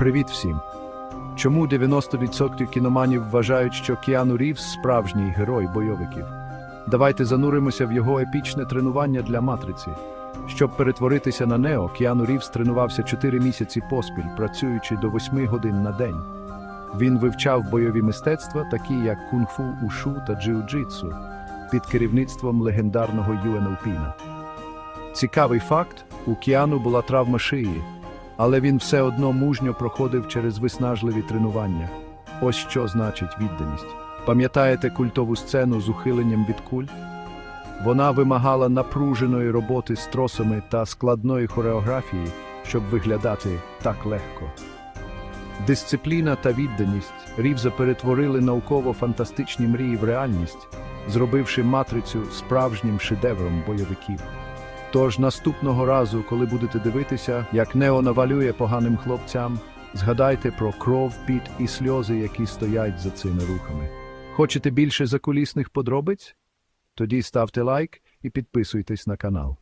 Привіт всім! Чому 90% кіноманів вважають, що Кіану Рівз справжній герой бойовиків? Давайте зануримося в його епічне тренування для матриці. Щоб перетворитися на Нео, Кіану Рівз тренувався 4 місяці поспіль, працюючи до 8 годин на день. Він вивчав бойові мистецтва, такі як кунг-фу, ушу та джиу-джитсу, під керівництвом легендарного Юена Упіна. Цікавий факт: у Кіану була травма шиї, але він все одно мужньо проходив через виснажливі тренування. Ось що значить відданість. Пам'ятаєте культову сцену з ухиленням від куль? Вона вимагала напруженої роботи з тросами та складної хореографії, щоб виглядати так легко. Дисципліна та відданість Рівза перетворили науково-фантастичні мрії в реальність, зробивши матрицю справжнім шедевром бойовиків. Тож наступного разу, коли будете дивитися, як Нео навалює поганим хлопцям, згадайте про кров, піт і сльози, які стоять за цими рухами. Хочете більше закулісних подробиць? Тоді ставте лайк і підписуйтесь на канал.